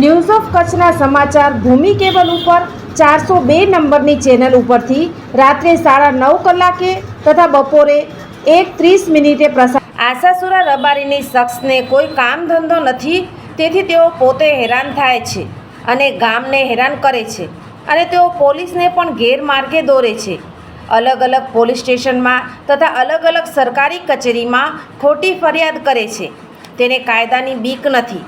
news of કચ્છના સમાચાર ભૂમિ cable ઉપર ચારસો બે નંબરની ચેનલ ઉપરથી રાત્રે સાડા નવ કલાકે તથા બપોરે એક ત્રીસ મિનિટે પ્રસાર આશાસુરા રબારીની શખ્સને કોઈ કામ ધંધો નથી, તેથી તેઓ પોતે હેરાન થાય છે અને ગામને હેરાન કરે છે અને તેઓ પોલીસને પણ ગેરમાર્ગે દોરે છે. અલગ અલગ પોલીસ સ્ટેશનમાં તથા અલગ અલગ સરકારી કચેરીમાં ખોટી ફરિયાદ કરે છે. તેને કાયદાની બીક નથી.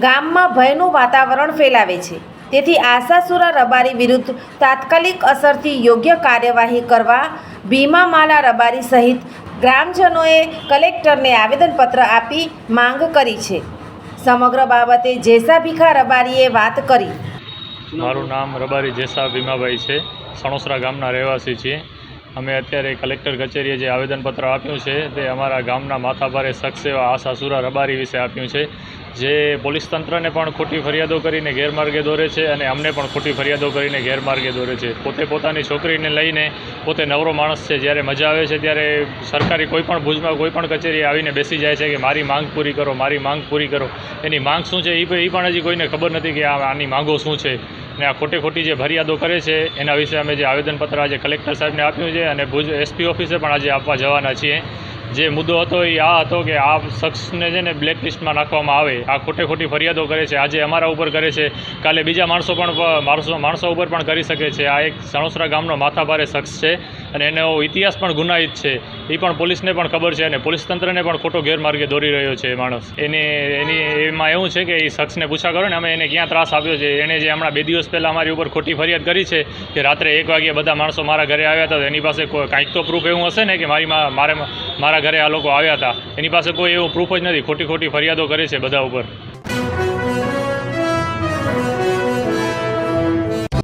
ગામમાં ભયનું વાતાવરણ ફેલાવે છે. તેથી આશાસુરા રબારી વિરુદ્ધ તાત્કાલિક અસરથી યોગ્ય કાર્યવાહી કરવા ભીમામાલા રબારી સહિત ગ્રામજનોએ કલેક્ટરને આવેદનપત્ર આપી માંગ કરી છે. સમગ્ર બાબતે જેસા ભીખા રબારીએ વાત કરી. મારું નામ રબારી જેસા ભીમાભાઈ છે. સણોસરા ગામના રહેવાસી છીએ. અમે અત્યારે કલેક્ટર કચેરીએ જે આવેદનપત્ર આપ્યું છે તે અમારા ગામના માથાભારે શખ્સ એવા આશા સુરા રબારી વિશે આપ્યું છે. જે પોલીસ તંત્રને પણ ખોટી ફરિયાદો કરીને ગેરમાર્ગે દોરે છે અને અમને પણ ખોટી ફરિયાદો કરીને ગેરમાર્ગે દોરે છે. પોતે પોતાની છોકરીને લઈને પોતે નવરો માણસ છે, જ્યારે મજા આવે છે, ત્યારે સરકારી કોઈપણ ભુજમાં કોઈપણ કચેરીએ આવીને બેસી જાય છે કે મારી માંગ પૂરી કરો, મારી માંગ પૂરી કરો. એની માંગ શું છે? એ પણ હજી કોઈને ખબર નથી કે આની માંગો શું છે? ને આ ખોટી ખોટી જે ફરિયાદો કરે છે, એના વિશે અમે જે આવેદનપત્ર આજે કલેક્ટર સાહેબને આપ્યું છે અને ભુજ એસપી ઓફિસે પણ આજે આપવા જવાના છીએ. જે મુદ્દો હતો એ આ હતો કે આ શખ્સને છે ને બ્લેકલિસ્ટમાં નાખવામાં આવે. આ ખોટે ખોટી ફરિયાદો કરે છે. આજે અમારા ઉપર કરે છે. કાલે બીજા માણસો પણ, માણસો માણસો ઉપર પણ કરી શકે છે. આ એક સણોસરા ગામનો માથાભારે શખ્સ છે અને એનો ઇતિહાસ પણ ગુનાહિત છે. એ પણ પોલીસને પણ ખબર છે અને પોલીસ તંત્રને પણ ખોટો ગેરમાર્ગે દોરી રહ્યો છે માણસ. એને, એની, એમાં એવું છે કે એ શખ્સને પૂછા કરો ને અમે એને ક્યાં ત્રાસ આપ્યો છે. એણે જે હમણાં બે દિવસ પહેલાં અમારી ઉપર ખોટી ફરિયાદ કરી છે કે રાત્રે એક વાગ્યે બધા માણસો મારા ઘરે આવ્યા હતા એની પાસે કોઈ, કાંઈક તો પ્રૂફ એવું હશે ને કે મારી મારે, મારા ઘરે આ લોકો આવ્યા હતા. એની પાસે કોઈ એવો પ્રૂફ જ નથી. ખોટી ખોટી ફરિયાદો કરે છે બધા ઉપર.